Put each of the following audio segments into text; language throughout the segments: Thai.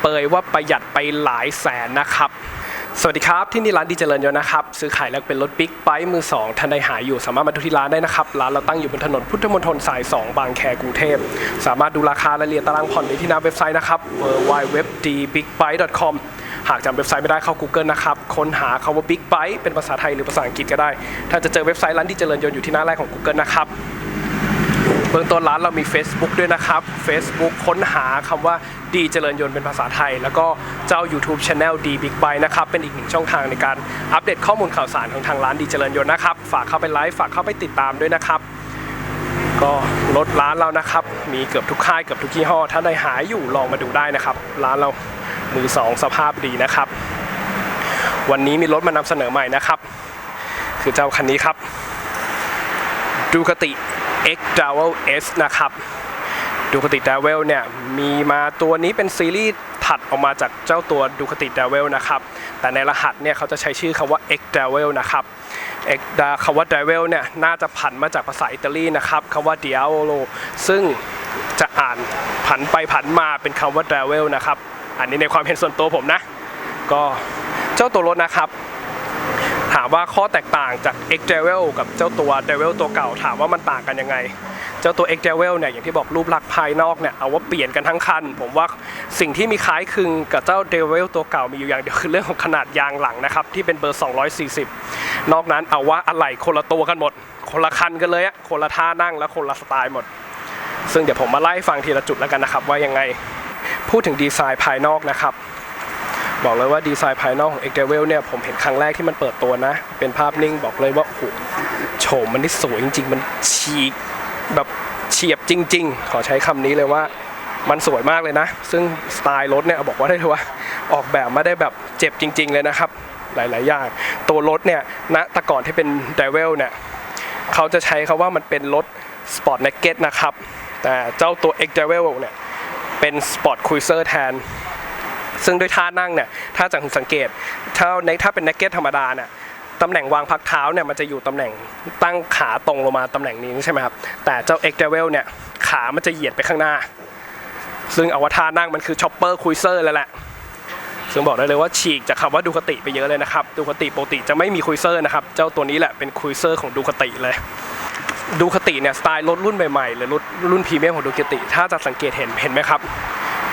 เปยๆว่าประหยัดไปหลายแสนนะครับสวัสดีครับ ที่นี่ร้านดีเจริญยนต์นะครับ ซื้อขายแล้วเป็นรถบิ๊กไบค์มือ 2ท่านใดหายอยู่สามารถมาดูที่ร้านได้นะครับ ร้านเราตั้งอยู่บนถนนพุทธมณฑลสาย 2 บางแคกรุงเทพ สามารถดูราคารายละเอียดตารางผ่อนได้ที่หน้าเว็บไซต์นะครับ www.dbigbike.com หากจำเว็บไซต์ไม่ได้เข้า Google นะครับ ค้นหาคำว่า Big Bike เป็นภาษาไทยหรือภาษาอังกฤษก็ได้ ถ้าจะเจอเว็บไซต์ร้านดีเจริญยนอยู่ที่หน้าแรกของ Google นะครับ เบื้องต้นร้านเรามี Facebook ด้วยนะครับ Facebook ค้นหาคำว่าดีเจริญยนต์เป็นภาษาไทย แล้วก็เจ้า YouTube Channel ดีบิ๊กไบนะครับ เป็นอีกหนึ่งช่องทางในการอัปเดตข้อมูลข่าวสารของทางร้านดีเจริญยนต์นะครับ ฝากเข้าไปไลฟ์ฝากเข้าไปติดตามด้วยนะครับ ก็รถร้านเรานะครับ มีเกือบทุกค่ายเกือบทุกยี่ห้อ ถ้าได้หายอยู่ลองมาดูได้นะครับ ร้านเรามือสองสภาพดีนะครับ วันนี้มีรถมานำเสนอใหม่นะครับ คือเจ้าคันนี้ครับดูคติ X d o w l S นะครับดูคติ d a v e l เนี่ยมีมาตัวนี้เป็นซีรีส์ถัดออกมาจากเจ้าตัวดูคติ d a v e l นะครับแต่ในรหัสเนี่ยเขาจะใช้ชื่อคำว่า X d a v e l นะครับ X ดาคำว่า d a v e l เนี่ยน่าจะผันมาจากภาษาอิตาลีนะครับคำว่า Diavolo ซึ่งจะอ่านผันไปผันมาเป็นคำว่า d a v e l นะครับ อันนี้ในความเห็นส่วนตัวผมนะ ก็เจ้าตัวรถนะครับามว่าข้อแตกต่างจาก X d e v i l กับเจ้าตัว d e v i l ตัวเก่าถามว่ามันต่างกันยังไง เจ้าตัว X d e v i l เนี่ยอย่างที่บอกรูปลักษณ์ภายนอกเนี่ยเอาว่าเปลี่ยนกันทั้งคัน ผมว่าสิ่งที่มีคล้ายคลึงกับเจ้า d e v i l ตัวเก่ามีอยู่อย่างเดียวคือเรื่องของขนาดยางหลังนะครับที่เป็นเบอร์ 240 นอกนั้นเอาว่าอะไหล่คนละตัวกันหมด คนละคันกันเลยอะคนละท่านั่งและคนละสไตล์หมด ซึ่งเดี๋ยวผมมาไล่ฟังทีละจุดแล้วกันนะครับว่ายังไงพูดถึงดีไซน์ภายนอกนะครับ บอกเลยว่าดีไซน์ภายนอกของ x d e v i l เนี่ยผมเห็นครั้งแรกที่มันเปิดตัวนะ เป็นภาพนิ่งบอกเลยว่าโอ้โหโฉมมันนี่สวยจริง ๆ มันฉีกแบบเฉียบจริง ๆ ขอใช้คำนี้เลยว่ามันสวยมากเลยนะ ซึ่งสไตล์รถเนี่ยบอกว่าได้เลยว่าออกแบบมาได้แบบเจ็บจริง ๆ เลยนะครับหลาย ๆ อย่าง ตัวรถเนี่ยณแต่ก่อนที่เป็น d e v i l เนี่ยเขาจะใช้คาว่ามันเป็นรถ Sport Naked นะครับ แต่เจ้าตัว X d e v i l เนี่ยเป็น Sport Cruiser แทน ซึ่งด้วยท่านั่งเนี่ยถ้าจากสังเกตถ้าในถ้าเป็นนักเก็ตธรรมดาเนี่ยตำแหน่งวางพักเท้าเนี่ยมันจะอยู่ตำแหน่งตั้งขาตรงลงมาตำแหน่งนี้ใช่ไหมครับแต่เจ้า X d e v i l เวลเนี่ยขามันจะเหยียดไปข้างหน้า ซึ่งเอาว่าท่านั่งมันคือช็อปเปอร์คุยเซอร์แล้วแหละซึ่งบอกได้เลยว่าฉีกจากคำว่าดูคติไปเยอะเลยนะครับดูคติปกติจะไม่มีคุยเซอร์นะครับเจ้าตัวนี้แหละเป็นคุยเซอร์ของดูคติเลยดูคติเนี่ยสไตล์รถรุ่นใหม่ๆหรือรถรุ่นพรีเมียมของดูคติ ถ้าจะสังเกตเห็นเห็นไหมครับ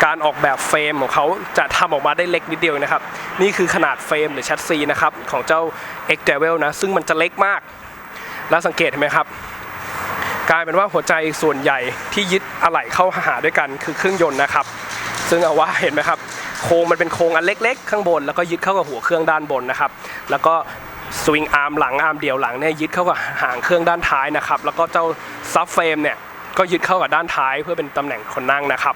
การออกแบบเฟรมของเขาจะทำออกมาได้เล็กนิดเดียวนะครับ นี่คือขนาดเฟรมหรือแชสซีนะครับของเจ้า X d e v i l นะ ซึ่งมันจะเล็กมาก แล้วสังเกตเห็นไหมครับกลายเป็นว่าหัวใจส่วนใหญ่ที่ยึดอะไหล่เข้าหาด้วยกันคือเครื่องยนต์นะครับ ซึ่งเอาว่าเห็นไหมครับโครงมันเป็นโครงอันเล็ก ๆ ข้างบน แล้วก็ยึดเข้ากับหัวเครื่องด้านบนนะครับ แล้วก็สวิงอาร์มหลังอาร์มเดียวหลังเนี่ยยึดเข้ากับหางเครื่องด้านท้ายนะครับ แล้วก็เจ้าซับเฟรมเนี่ย ก็ยึดเข้ากับด้านท้ายเพื่อเป็นตำแหน่งคนนั่งนะครับ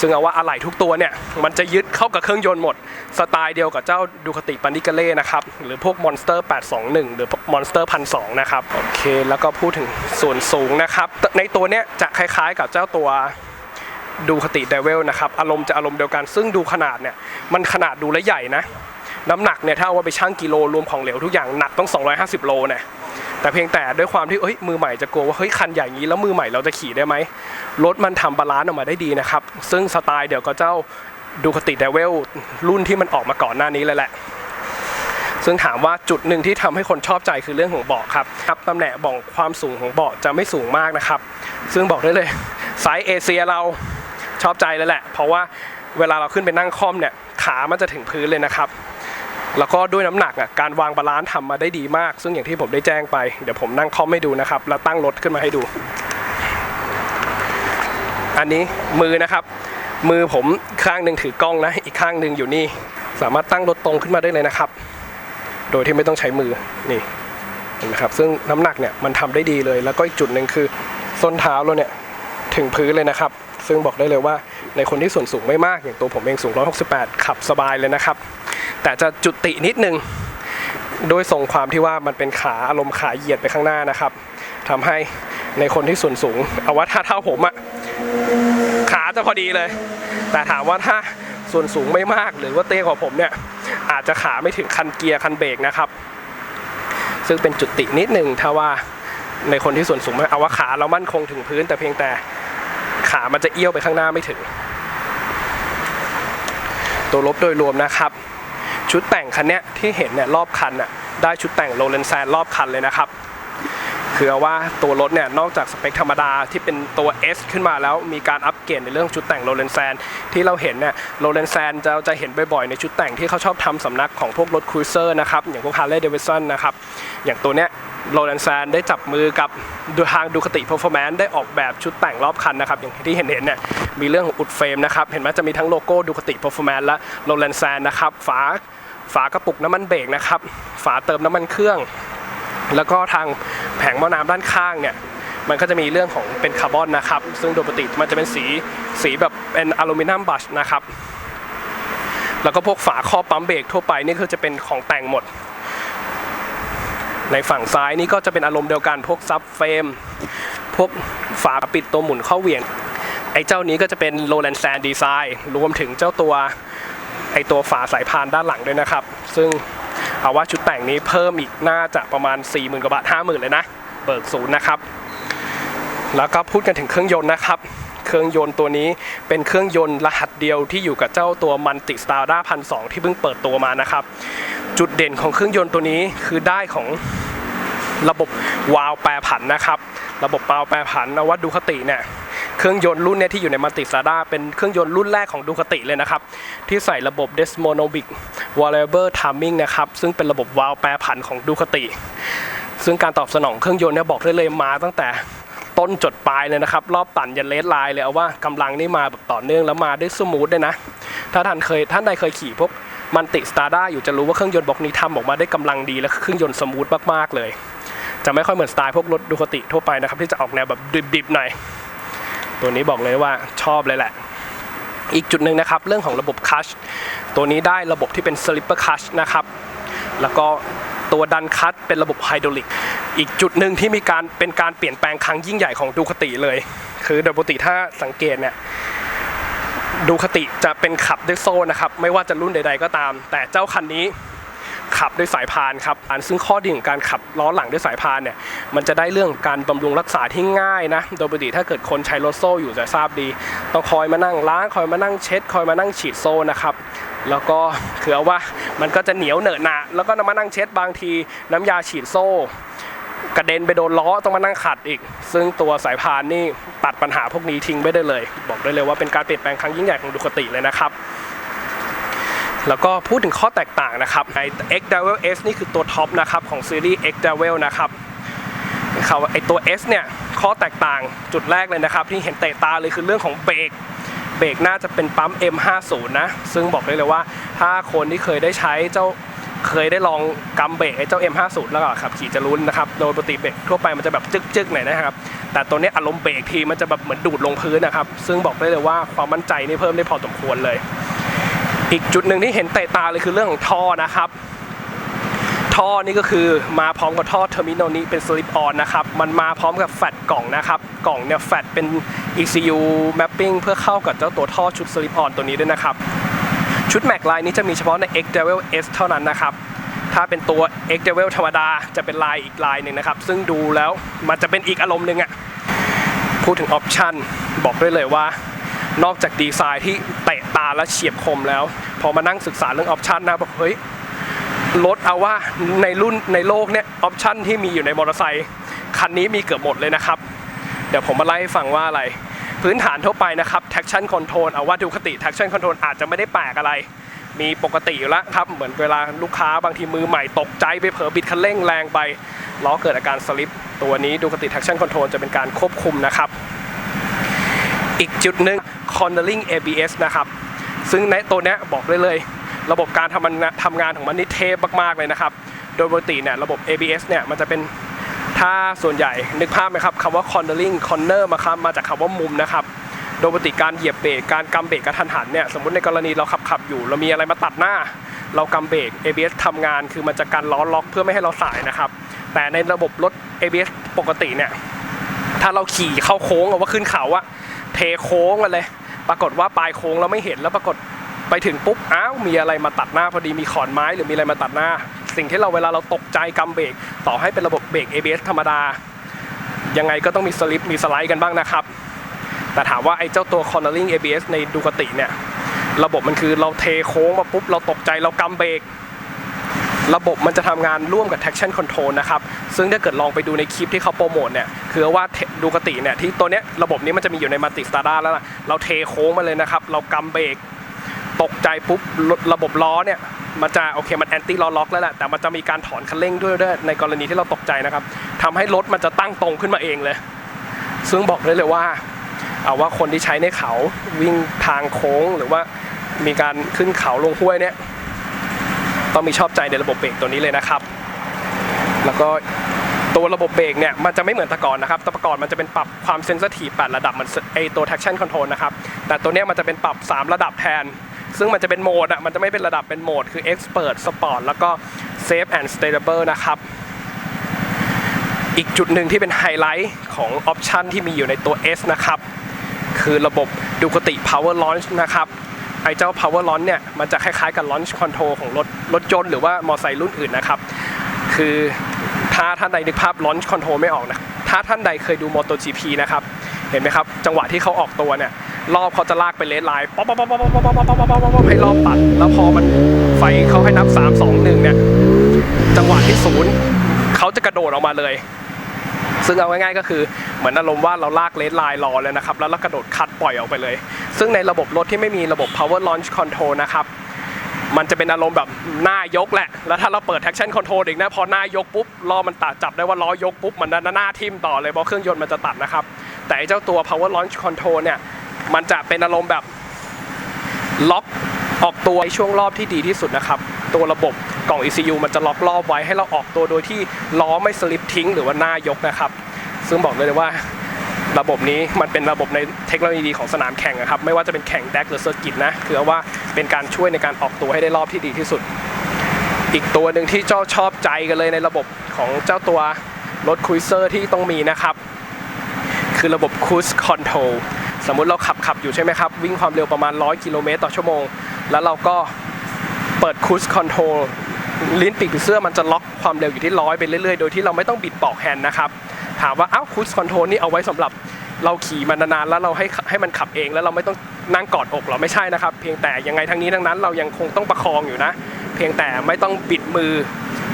ซึ่งเอาว่าอะไหล่ทุกตัวเนี่ยมันจะยึดเข้ากับเครื่องยนต์หมด สไตล์เดียวกับเจ้าดูคติปานิกาเล่นะครับหรือพวก Monster 821 หรือ Monster 1002นสนะครับโอเคแล้วก็พูดถึงส่วนสูงนะครับ ในตัวเนี้ยจะคล้ายๆกับเจ้าตัวดูคติเดวิลนะครับอารมณ์จะอารมณ์เดียวกันซึ่งดูขนาดเนี่ยมันขนาดดูและใหญ่นะน้ำหนักเนี่ยถ้าเอาว่าไปชั่งกิโลรวมของเหลวทุกอย่างหนักต้อง 250 โลเนี่ย แต่เพียงแต่ด้วยความที่เอ้ยมือใหม่จะกลัวว่าเฮ้ยคันใหญ่งี้แล้วมือใหม่เราจะขี่ได้ไหมรถมันทำบาลานซ์ออกมาได้ดีนะครับ ซึ่งสไตล์เดี๋ยวกับเจ้าดูคติเดเวลรุ่นที่มันออกมาก่อนหน้านี้เลยแหละ ซึ่งถามว่าจุดหนึ่งที่ทำให้คนชอบใจคือเรื่องของเบาะครับครับตำแหน่งเบอกความสูงของเบาะจะไม่สูงมากนะครับ ซึ่งบอกได้เลยไซส์เอเชียเราชอบใจเลยแหละ เพราะว่าเวลาเราขึ้นไปนั่งคอมเนี่ยขามันจะถึงพื้นเลยนะครับ แล้วก็ด้วยน้ำหนักอะการวางบาลานซ์ทำมาได้ดีมาก ซึ่งอย่างที่ผมได้แจ้งไป เดี๋ยวผมนั่งคอมให้ดูนะครับ แล้วตั้งรถขึ้นมาให้ดู อันนี้มือนะครับ มือผมข้างหนึ่งถือกล้องนะ อีกข้างหนึ่งอยู่นี่ สามารถตั้งรถตรงขึ้นมาได้เลยนะครับ โดยที่ไม่ต้องใช้มือนี่เห็นไหมครับซึ่งน้ำหนักเนี่ยมันทำได้ดีเลย แล้วก็อีกจุดหนึ่งคือส้นเท้าเราเนี่ยถึงพื้นเลยนะครับ ซึ่งบอกได้เลยว่าในคนที่ส่วนสูงไม่มากอย่างตัวผมเองสูง 168 ขับสบายเลยนะครับ แต่จะจุตินิดนึงโดยทรงความที่ว่ามันเป็นขาอารมณ์ขาเหยียดไปข้างหน้านะครับทำให้ในคนที่ส่วนสูง เอาว่าถ้าเท่าผมอะขาจะพอดีเลย แต่ถามว่าถ้าส่วนสูงไม่มากหรือว่าเตี้ยกว่าผมเนี่ย อาจจะขาไม่ถึงคันเกียร์คันเบรกนะครับ ซึ่งเป็นจุดตินิดหนึ่งถ้าว่าในคนที่ส่วนสูงไม่เอาว่าขาเรามั่นคงถึงพื้น แต่เพียงแต่ขามันจะเอี้ยวไปข้างหน้าไม่ถึง ตัวลบโดยรวมนะครับ ชุดแต่งคันนี้ที่เห็นเนี่ยรอบคันน่ะได้ชุดแต่งโรเลนแซนรอบคันเลยนะครับคือว่าตัวรถเนี่ยนอกจากสเปคธรรมดาที่เป็นตัว S ขึ้นมาแล้วมีการอัปเกรดในเรื่องชุดแต่งโรเลนแซนที่เราเห็นเนี่ยโรเลนแซนจะจะเห็นบ่อยๆ ในชุดแต่งที่เขาชอบทำสำนักของพวกรถครูเซอร์นะครับ อย่างพวก Harley Davidson นะครับ อย่างตัวเนี้ยโรเลนแซนได้จับมือกับดูทางดูคติ Performance ได้ออกแบบชุดแต่งรอบคันนะครับ อย่างที่เห็นเห็นเนี่ยมีเรื่องของอุดเฟรมนะครับ เห็นไหมจะมีทั้งโลโก้ดูคติ Performance และโรเลนแซนนะครับฝา ฝากระปุกน้ำมันเบรกนะครับ ฝาเติมน้ำมันเครื่อง แล้วก็ทางแผงหม้อน้ำด้านข้างเนี่ยมันก็จะมีเรื่องของเป็นคาร์บอนนะครับ ซึ่งโดยปกติมันจะเป็นสีสีแบบเป็นอลูมิเนียมบัชนะครับแล้วก็พวกฝาครอบปั๊มเบรกทั่วไปนี่คือจะเป็นของแต่งหมด ในฝั่งซ้ายนี่ก็จะเป็นอารมณ์เดียวกันพวกซับเฟรมพวกฝาปิดตัวหมุนเข้าเหวี่ยง ไอ้เจ้านี้ก็จะเป็นโรแลนด์แซนดีไซน์รวมถึงเจ้าตัว ไอตัวฝาสายพานด้านหลังด้วยนะครับ ซึ่งเอาว่าชุดแต่งนี้เพิ่มอีกน่าจะประมาณ 4 0,000กว่าบาท50,000เลยนะเบิกศูนย์นะครับ แล้วก็พูดกันถึงเครื่องยนต์นะครับ เครื่องยนต์ตัวนี้เป็นเครื่องยนต์รหัสเดียวที่อยู่กับเจ้าตัวมันติสตาร์ด้าพันสที่เพิ่งเปิดตัวมานะครับ จุดเด่นของเครื่องยนต์ตัวนี้คือได้ของระบบวาล์วแปรผันนะครับ ระบบวาล์วแปรผันเอว่าดูคติเนี่ย เครื่องยนต์รุ่นนี้ที่อยู่ในมันติซาด้าเป็นเครื่องยนต์รุ่นแรกของดูคติเลยนะครับ ที่ใส่ระบบ Desmonovic Variable Timing นะครับ ซึ่งเป็นระบบวาล์วแปรผันของดูคติ ซึ่งการตอบสนองเครื่องยนต์เนี่ยบอกได้เลยมาตั้งแต่ต้นจดปลายเลยนะครับ รอบตันยันเลสไลน์เลยเอาว่ากำลังนี่มาแบบต่อเนื่องแล้วมาได้สมูทด้วยนะ ถ้าท่านเคยท่านใดเคยขี่พวกมันติสตาร์ด้าอยู่จะรู้ว่าเครื่องยนต์บล็อกนี้ทำออกมาได้กำลังดีและเครื่องยนต์สมูทมากๆเลย จะไม่ค่อยเหมือนสไตล์พวกรถดูคติทั่วไปนะครับ ที่จะออกแนวแบบดิบๆหน่อย ตัวนี้บอกเลยว่าชอบเลยแหละ อีกจุดหนึ่งนะครับ เรื่องของระบบคัชตัวนี้ได้ระบบที่เป็น slipper clutch นะครับ แล้วก็ตัวดันคัตเป็นระบบไฮดรอลิก อีกจุดหนึ่งที่มีการเป็นการเปลี่ยนแปลงครั้งยิ่งใหญ่ของดูคติเลย คือโดยปกติถ้าสังเกตเนี่ยดูคติจะเป็นขับด้วยโซ่นะครับ ไม่ว่าจะรุ่นใด ๆ ก็ตาม แต่เจ้าคันนี้ ขับด้วยสายพานครับอันซึ่งข้อดีของการขับล้อหลังด้วยสายพานเนี่ยมันจะได้เรื่องการบำรุงรักษาที่ง่ายนะโดยปกติถ้าเกิดคนใช้รถโซ่อยู่จะทราบดี ต้องคอยมานั่งล้างคอยมานั่งเช็ด คอยมานั่งฉีดโซ่นะครับแล้วก็คือเอาว่ามันก็จะเหนียวเหนอะหนะแล้วก็มานั่งเช็ดบางที น้ำยาฉีดโซ่ กระเด็นไปโดนล้อต้องมานั่งขัดอีก ซึ่งตัวสายพานนี่ตัดปัญหาพวกนี้ทิ้งไปได้เลย บอกได้เลยว่าเป็นการเปลี่ยนแปลงครั้งยิ่งใหญ่ของดูคติเลยนะครับ แล้วก็พูดถึงข้อแตกต่างนะครับใน X Devil S นี่คือตัวท็อปนะครับของซีรีส์ X Devil นะครับเขาไอตัว S เนี่ยข้อแตกต่างจุดแรกเลยนะครับ ที่เห็นเตะตาเลยคือเรื่องของเบรกเบรกน่าจะเป็นปั๊ม M50 นะ ซึ่งบอกได้เลยว่าถ้าคนที่เคยได้ใช้เจ้าเคยได้ลองกำเบรกไอ้เจ้า M50 แล้วก็ขับขี่จะรู้นะครับ โดยปกติเบรกทั่วไปมันจะแบบจึกๆหน่อยนะครับ แต่ตัวนี้อารมณ์เบรกทีมันจะแบบเหมือนดูดลงพื้นนะครับ ซึ่งบอกได้เลยว่าความมั่นใจนี่เพิ่มได้พอสมควรเลย อีกจุดหนึ่งที่เห็นเตะตาเลยคือเรื่องของท่อนะครับ ท่อนี่ก็คือมาพร้อมกับท่อเทอร์มินอลนี้เป็นสลิปออนนะครับ มันมาพร้อมกับแฟตกล่องนะครับ กล่องเนี่ยแฟตเป็น ECU mapping เพื่อเข้ากับเจ้าตัวท่อชุดสลิปออนตัวนี้ด้วยนะครับ ชุดแม็กลายนี้จะมีเฉพาะใน X Devil S เท่านั้นนะครับถ้าเป็นตัว X Devil ธรรมดาจะเป็นลายอีกลายหนึ่งนะครับ ซึ่งดูแล้วมันจะเป็นอีกอารมณ์หนึ่งอะพูดถึงออปชันบอกได้เลยว่า นอกจากดีไซน์ที่เตะตาและเฉียบคมแล้ว พอมานั่งศึกษาเรื่องออปชันนะบอกเฮ้ยรถเอาว่าในรุ่นในโลกเนี่ยออปชันที่มีอยู่ในมอเตอร์ไซค์คันนี้มีเกือบหมดเลยนะครับ เดี๋ยวผมมาไล่ให้ฟังว่าอะไร พื้นฐานทั่วไปนะครับ traction control เอาว่าดูคติ traction control อาจจะไม่ได้แปลกอะไร มีปกติอยู่แล้วครับ เหมือนเวลาลูกค้าบางทีมือใหม่ตกใจไปเผลอบิดคันเร่งแรงไปล้อเกิดอาการสลิปตัวนี้ดูคติ traction control จะเป็นการควบคุมนะครับ อีกจุดหนึ่ง cornering ABS นะครับ ซึ่งในตัวนี้บอกได้เลย ระบบการทำงานทำงานของมันนี่เทพมากๆเลยนะครับ โดยปกติเนี่ยระบบ ABS เนี่ยมันจะเป็นถ้าส่วนใหญ่นึกภาพไหมครับคำว่า cornering corner มาครับมาจากคำว่ามุมนะครับโดยปกติการเหยียบเบรกการกำเบรกกระทันหันเนี่ยสมมติในกรณีเราขับขับอยู่ เรามีอะไรมาตัดหน้า เรากำเบรก ABS ทำงานคือมันจะกันล้อล็อกเพื่อไม่ให้เราสายนะครับ แต่ในระบบรถ ABS ปกติเนี่ยถ้าเราขี่เข้าโค้งหรือว่าขึ้นเขาอะ เทโค้งมาเลย ปรากฏว่าปลายโค้งเราไม่เห็นแล้วปรากฏไปถึงปุ๊บอ้าวมีอะไรมาตัดหน้าพอดีมีขอนไม้หรือมีอะไรมาตัดหน้า สิ่งที่เราเวลาเราตกใจกำเบรกต่อให้เป็นระบบเบรก ABS ธรรมดา ยังไงก็ต้องมีสลิปมีสไลด์กันบ้างนะครับ แต่ถามว่าไอ้เจ้าตัว cornering ABS ในดูคติเนี่ย ระบบมันคือเราเทโค้งมาปุ๊บเราตกใจเรากำเบรก ระบบมันจะทำงานร่วมกับ traction control นะครับซึ่งถ้าเกิดลองไปดูในคลิปที่เขาโปรโมทเนี่ยคือว่าดูกติเนี่ยที่ตัวเนี้ยระบบนี้มันจะมีอยู่ใน Multi Strada แล้วนะเราเทโค้งมาเลยนะครับเรากำเบรกตกใจปุ๊บระบบล้อเนี่ยมันจะโอเคมันแอนตี้ล้อล็อกแล้วแหละแต่มันจะมีการถอนคันเร่งด้วยด้วยในกรณีที่เราตกใจนะครับทำให้รถมันจะตั้งตรงขึ้นมาเองเลย ซึ่งบอกได้เลยว่าเอาว่าคนที่ใช้ในเขาวิ่งทางโค้งหรือว่ามีการขึ้นเขาลงห้วยเนี่ย ต้องมีชอบใจในระบบเบรกตัวนี้เลยนะครับ แล้วก็ตัวระบบเบรกเนี่ยมันจะไม่เหมือนตะกอนนะครับตะกอนมันจะเป็นปรับความเซน i ทีฟ8ระดับมันไอตัว traction control นะครับ แต่ตัวเนี้ยมันจะเป็นปรับ 3 ระดับแทน ซึ่งมันจะเป็นโหมดอะมันจะไม่เป็นระดับเป็นโหมดคือ expert sport แล้วก็ safe and stable นะครับ อีกจุดหนึ่งที่เป็นไฮไลท์ของออปชันที่มีอยู่ในตัว S นะครับ คือระบบดูคติ power launch นะครับ ไอ้เจ้า power launch เนี่ยมันจะคล้ายๆกับ launch control ของรถรถยนต์หรือว่ามอเตอร์ไซค์รุ่นอื่นนะครับ คือถ้าท่านใดนึกภาพ launch control ไม่ออกนะถ้าท่านใดเคยดู MotoGP นะครับเห็นไหมครับ จังหวะที่เขาออกตัวเนี่ยรอบเขาจะลากไปเลนไลน์ป๊อปป๊อปป๊อปป๊อปป๊อปป๊อปป๊อปป๊อปป๊อปป๊อปให้รอบตัด แล้วพอมันไฟเขาให้นับ 3 2 1 เนี่ย จังหวะที่ศูนย์เขาจะกระโดดออกมาเลย ซึ่งเอาง่ายๆก็คือเหมือนอารมณ์ว่าเราลากเลนไลน์รอเลยนะครับ แล้วเรากระโดดคัดปล่อยออกไปเลย ซึ่งในระบบรถที่ไม่มีระบบ power launch control นะครับมันจะเป็นอารมณ์แบบหน้ายกแหละ แล้วถ้าเราเปิด traction control อีกนะ พอหน้ายกปุ๊บล้อมันตัดจับได้ว่าล้อยกปุ๊บ มันหน้าทิ่มต่อเลยเพราะเครื่องยนต์มันจะตัดนะครับ แต่ไอ้เจ้าตัว power launch control เนี่ย มันจะเป็นอารมณ์แบบล็อก ออกตัวในช่วงรอบที่ดีที่สุดนะครับ ตัวระบบกล่อง ECU มันจะล็อกรอบไว้ให้เราออกตัวโดยที่ล้อไม่สลิปทิ้ง หรือว่าหน้ายกนะครับ ซึ่งบอกเลยว่าระบบนี้มันเป็นระบบในเทคโนโลยีของสนามแข่งนะครับ ไม่ว่าจะเป็นแข่งแดกหรือเซอร์กิตนะคือว่าเป็นการช่วยในการออกตัวให้ได้รอบที่ดีที่สุด อีกตัวหนึ่งที่เจ้าชอบใจกันเลยในระบบของเจ้าตัวรถคุยเซอร์ที่ต้องมีนะครับ คือระบบ Cruise Control สมมุติเราขับขับอยู่ใช่ไหมครับ วิ่งความเร็วประมาณ 100 กิโลเมตรต่อชั่วโมง แล้วเราก็เปิด Cruise Control ลิ้นปีกผีเสื้อมันจะล็อกความเร็วอยู่ที่ร้อยไปเรื่อยๆ โดยที่เราไม่ต้องบิดปอกแฮนด์นะครับ ถามว่าอ้าว Cruise Control นี่เอาไว้สำหรับเราขี่มันนานๆแล้วเราให้ให้มันขับเองแล้วเราไม่ต้องนั่งกอดอกเราไม่ใช่นะครับ เพียงแต่ยังไงทั้งนี้ทั้งนั้นเรายังคงต้องประคองอยู่นะ เพียงแต่ไม่ต้องบิดมือ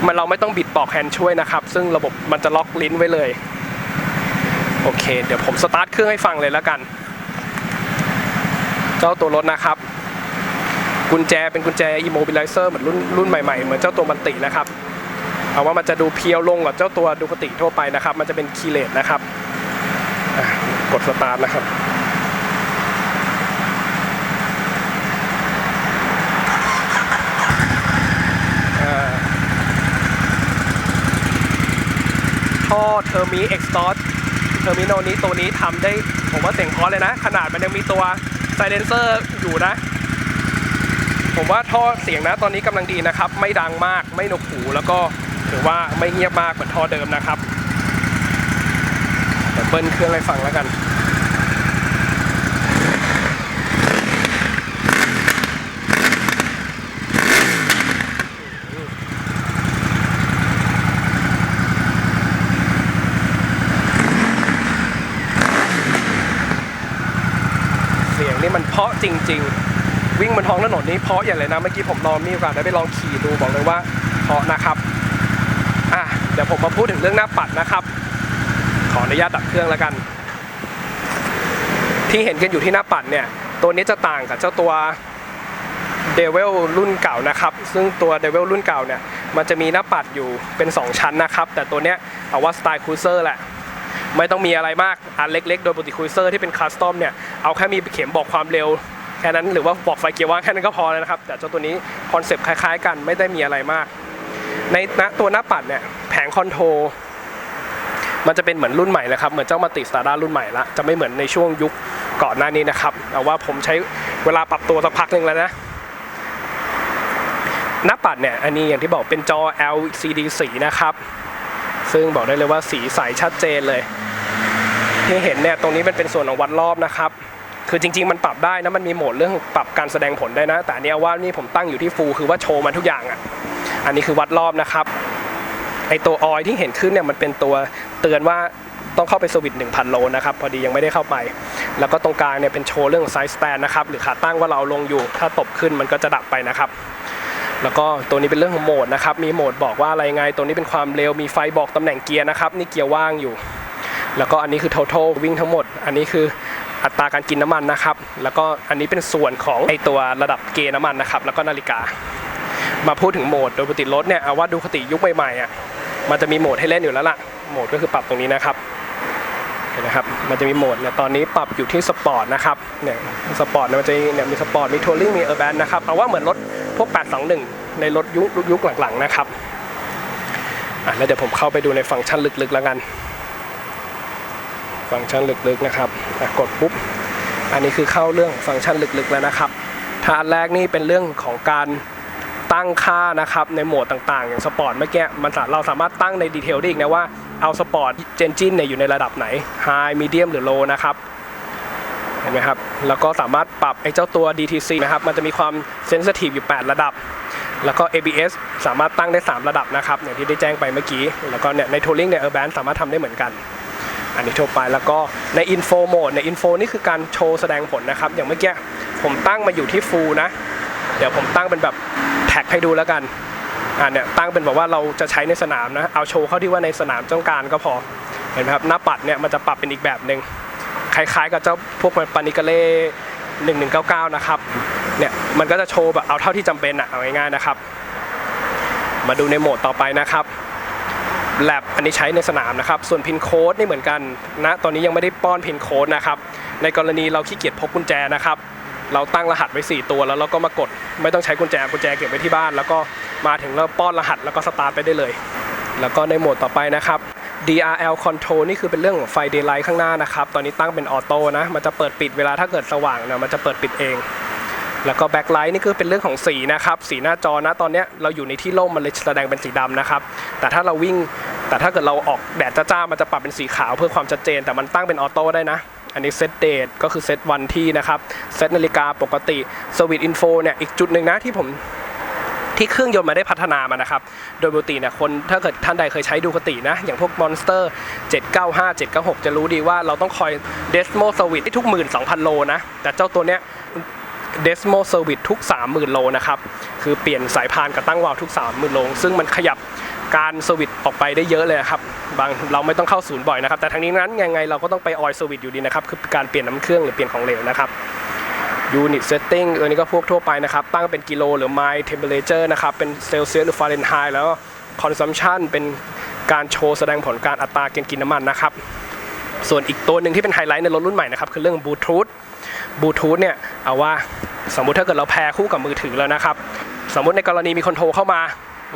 มันเราไม่ต้องบิดปอกแฮนด์ช่วยนะครับ ซึ่งระบบมันจะล็อกลิ้นไว้เลยโอเค เดี๋ยวผมสตาร์ทเครื่องให้ฟังเลยแล้วกัน เจ้าตัวรถนะครับ กุญแจเป็นกุญแจ immobilizer เหมือนรุ่นรุ่นใหม่ๆ เหมือนเจ้าตัวมันตินะครับเอาว่ามันจะดูเพียวลงกว่าเจ้าตัวดูคติทั่วไปนะครับ มันจะเป็นคีเลสนะครับกดสตาร์ทนะครับท่อเทอร์มิเอ็กซ์ตอสเทอร์มินอลนี้ตัวนี้ทำได้ ผมว่าเสียงเพราะเลยนะ ขนาดมันยังมีตัวไซเลนเซอร์อยู่นะ ผมว่าท่อเสียงนะตอนนี้กำลังดีนะครับ ไม่ดังมากไม่หนวกหูแล้วก็ถือว่าไม่เงียบมากเหมือนท่อเดิมนะครับเดี๋ยวเบิ้ลเครื่องให้ฟังแล้วกันเสียงนี่มันเพาะจริง ๆ วิ่งบนท้องถนนนี่เพราะอย่างเลยนะเมื่อกี้ผมลองมีโอกาสได้ไปลองขี่ดูบอกเลยว่าเพราะนะครับอะเดี๋ยวผมมาพูดถึงเรื่องหน้าปัดนะครับ ขออนุญาตดับเครื่องแล้วกัน ที่เห็นกันอยู่ที่หน้าปัดเนี่ยตัวนี้จะต่างกับเจ้าตัวเดเวลรุ่นเก่านะครับ ซึ่งตัวเดเวลรุ่นเก่าเนี่ยมันจะมีหน้าปัดอยู่เป็น 2 ชั้นนะครับ แต่ตัวเนี้ยเอาว่าสไตล์ครูเซอร์แหละ ไม่ต้องมีอะไรมากอันเล็กๆ โดยปกติคุยเซอร์ที่เป็นคัสตอมเนี่ย เอาแค่มีเข็มบอกความเร็ว แค่นั้นหรือว่าบอกไฟเกียร์ว่างแค่นั้นก็พอแล้วนะครับ แต่เจ้าตัวนี้คอนเซปต์คล้ายๆ กันไม่ได้มีอะไรมาก ในณตัวหน้าปัดเนี่ยแผงคอนโทรลมันจะเป็นเหมือนรุ่นใหม่เลยครับ เหมือนเจ้ามาติสตาร์ดารุ่นใหม่ละจะไม่เหมือนในช่วงยุคก่อนหน้านี้นะครับเอาว่าผมใช้เวลาปรับตัวสักพักหนึ่งแล้วนะหน้าปัดเนี่ยอันนี้อย่างที่บอกเป็นจอ LCD สีนะครับ ซึ่งบอกได้เลยว่าสีใสชัดเจนเลยที่เห็นเนี่ยตรงนี้มันเป็นส่วนของวัดรอบนะครับ คือจริง ๆ มันปรับได้นะมันมีโหมดเรื่องปรับการแสดงผลได้นะ แต่อันเนี้ยว่านี่ผมตั้งอยู่ที่ฟูลคือว่าโชว์มันทุกอย่างอะอันนี้คือวัดรอบนะครับไอตัวออยที่เห็นขึ้นเนี่ยมันเป็นตัวเตือนว่าต้องเข้าไปสวิตช์1,000 โลนะครับ พอดียังไม่ได้เข้าไป แล้วก็ตรงกลางเนี่ยเป็นโชว์เรื่องไซส์สแตนนะครับ หรือขาตั้งว่าเราลงอยู่ ถ้าตบขึ้นมันก็จะดับไปนะครับ แล้วก็ตัวนี้เป็นเรื่องของโหมดนะครับ มีโหมดบอกว่าอะไรไง ตัวนี้เป็นความเร็ว มีไฟบอกตำแหน่งเกียร์นะครับ นี่เกียร์ว่างอยู่ แล้วก็อันนี้คือ total วิ่งทั้งหมด อันนี้คือ อัตราการกินน้ำมันนะครับ แล้วก็อันนี้เป็นส่วนของไอตัวระดับเกณฑ์น้ำมันนะครับ แล้วก็นาฬิกา มาพูดถึงโหมดโดยปกติรถเนี่ยเอาว่าดูคติยุคใหม่ๆอะมันจะมีโหมดให้เล่นอยู่แล้วล่ะโหมดก็คือปรับตรงนี้นะครับเห็นนะครับมันจะมีโหมดเนี่ยตอนนี้ปรับอยู่ที่สปอร์ตนะครับเนี่ยสปอร์ตเนี่ยมันจะเนี่ยมีสปอร์ตมีทัวริงมีเออร์แบนนะครับเอาว่าเหมือนรถพวก 821 ในรถยุคยุคหลังๆนะครับอะแล้วเดี๋ยวผมเข้าไปดูในฟังก์ชันลึกๆแล้วกัน ฟังก์ชันลึกๆนะครับกดปุ๊บ อันนี้คือเข้าเรื่องฟังก์ชันลึกๆแล้วนะครับถ้าอันแรกนี่เป็นเรื่องของการตั้งค่านะครับในโหมดต่างๆ อย่างสปอร์ตเมื่อกี้มันเราสามารถตั้งในดีเทลได้อีกนะว่าเอาสปอร์ตเจนจินเนี่ยอยู่ในระดับไหน High Medium หรือ Low นะครับเห็นไหมครับแล้วก็สามารถปรับไอ้เจ้าตัว DTC นะครับมันจะมีความเซน i ิทีฟอยู่ 8 ระดับ แล้วก็ ABS สามารถตั้งได้ 3 ระดับนะครับอย่างที่ได้แจ้งไปเมื่อกี้ แล้วก็เนี่ยใน Touring ใน Urban สามารถทำได้เหมือนกัน อันนี้ทั่วไปแล้วก็ใน Info Mode ใน Info นี่คือการโชว์แสดงผลนะครับ อย่างเมื่อกี้ผมตั้งมาอยู่ที่ Full นะ เดี๋ยวผมตั้งเป็นแบบแท็กให้ดูแล้วกันอ่าเนี่ยตั้งเป็นแบบว่าเราจะใช้ในสนามนะ เอาโชว์เข้าที่ว่าในสนามต้องการก็พอ เห็นไหมครับหน้าปัดเนี่ยมันจะปรับเป็นอีกแบบหนึ่งคล้ายๆ กับเจ้าพวกปานิกาเล่1199นะครับ เนี่ยมันก็จะโชว์แบบเอาเท่าที่จำเป็นอะเอาง่ายๆนะครับ มาดูในโหมดต่อไปนะครับ แลบอันนี้ใช้ในสนามนะครับ ส่วนพินโค้ดนี่เหมือนกันนะตอนนี้ยังไม่ได้ป้อนพินโค้ดนะครับในกรณีเราขี้เกียจพกกุญแจนะครับเราตั้งรหัสไว้ 4 ตัวแล้วเราก็มากด ไม่ต้องใช้กุญแจกุญแจเก็บไว้ที่บ้าน แล้วก็มาถึงแล้วป้อนรหัสแล้วก็สตาร์ทไปได้เลย แล้วก็ในโหมดต่อไปนะครับ DRL Control นี่คือเป็นเรื่องของไฟ Daylight ข้างหน้านะครับ ตอนนี้ตั้งเป็นออโต้นะ มันจะเปิดปิดเวลาถ้าเกิดสว่างเนี่ยมันจะเปิดปิดเอง แล้วก็แบ็คไลท์นี่คือเป็นเรื่องของสีนะครับสีหน้าจอนะตอนนี้เราอยู่ในที่ร่มมันเลยแสดงเป็นสีดำนะครับแต่ถ้าเราวิ่งแต่ถ้าเกิดเราออกแดดจ้าๆมันจะปรับเป็นสีขาวเพื่อความชัดเจน แต่มันตั้งเป็นออโต้ได้นะอันนี้เซตเดทก็คือเซตวันที่นะครับเซตนาฬิกาปกติสวิตอินโฟเนี่ยอีกจุดหนึ่งนะที่ผมที่เครื่องยนต์มาได้พัฒนามานะครับ โดยปกติเนี่ยคนถ้าเกิดท่านใดเคยใช้ดูคตินะ อย่างพวก Monster 795 796 จะรู้ดีว่าเราต้องคอย Desmo Service ทุก 12,000 โลนะ แต่เจ้าตัวเนี้ย Desmo Service ทุก 30,000 โลนะครับ คือเปลี่ยนสายพานกับตั้งวาล์วทุก 30,000 โล ซึ่งมันขยับการสวิตออกไปได้เยอะเลยครับ บางเราไม่ต้องเข้าศูนย์บ่อยนะครับ แต่ทั้งนี้นั้นยังไงเราก็ต้องไปออยสวิตอยู่ดีนะครับ คือการเปลี่ยนน้ำเครื่องหรือเปลี่ยนของเหลวนะครับ Unit Setting อันนี้ก็พวกทั่วไปนะครับ ตั้งเป็นกิโลหรือไมล์ Temperature นะครับ เป็นเซลเซียสหรือฟาเรนไฮต์แล้วก็ Consumption เป็นการโชว์แสดงผลการอัตราการกินน้ำมันนะครับ ส่วนอีกตัวหนึ่งที่เป็นไฮไลท์ในรถรุ่นใหม่นะครับ คือเรื่องบลูทูธบลูทูธเนี่ย เอาว่าสมมุติถ้าเกิดเราแพรคู่กับมือถือแล้วนะครับ สมมุติในกรณีมีคนโทรเข้ามา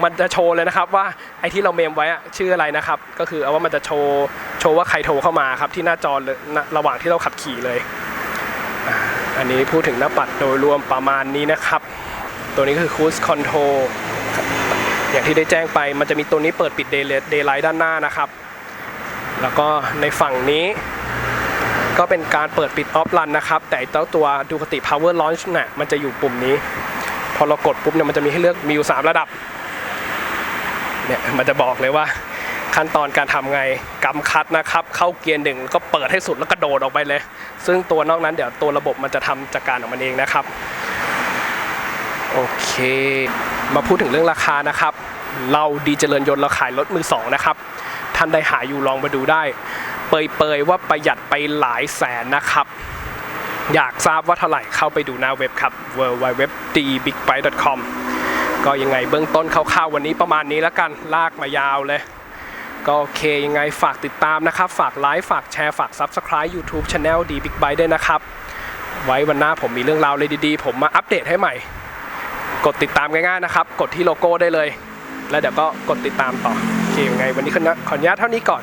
มันจะโชว์เลยนะครับว่าไอ้ที่เราเมมไว้ชื่ออะไรนะครับ ก็คือเอาว่ามันจะโชว์โชว์ว่าใครโทรเข้ามาครับที่หน้าจอระหว่างที่เราขับขี่เลย อันนี้พูดถึงหน้าปัดโดยรวมประมาณนี้นะครับ ตัวนี้คือ Cruise Control อย่างที่ได้แจ้งไปมันจะมีตัวนี้เปิดปิด Daylight Daylight ด้านหน้านะครับ แล้วก็ในฝั่งนี้ ก็เป็นการเปิดปิดออฟรันนะครับ แต่เจ้าตัวดูคติ Power Launch เนี่ยมันจะอยู่ปุ่มนี้ พอเรากดปุ๊บเนี่ยมันจะมีให้เลือกมีอยู่ 3 ระดับเนี่ยมันจะบอกเลยว่าขั้นตอนการทำไงกำคัดนะครับ เข้าเกียร์หนึ่งแล้วก็เปิดให้สุดแล้วก็โดดออกไปเลย ซึ่งตัวนอกนั้นเดี๋ยวตัวระบบมันจะทำจัดการของมันเองนะครับ โอเค มาพูดถึงเรื่องราคานะครับ เราดีเจริญยนต์เราขายรถมือสองนะครับ ท่านได้หาอยู่ลองมาดูได้ เปยๆว่าประหยัดไปหลายแสนนะครับ อยากทราบว่าเท่าไหร่เข้าไปดูหน้าเว็บครับ w w w d b i g b y t e c o m ก็ยังไงเบื้องต้นคร่าวๆวันนี้ประมาณนี้แล้วกันลากมายาวเลย ก็โอเคยังไงฝากติดตามนะครับ ฝากไลค์ฝากแชร์ฝาก Subscribe YouTube Channel D Big Byte ด้วยนะครับ ไว้วันหน้าผมมีเรื่องราวเลยดีๆ ผมมาอัปเดตให้ใหม่ กดติดตามง่ายๆนะครับ กดที่โลโก้ได้เลย แล้วเดี๋ยวก็กดติดตามต่อโอเคยังไงวันนี้ขออนุญาตเท่านี้ก่อน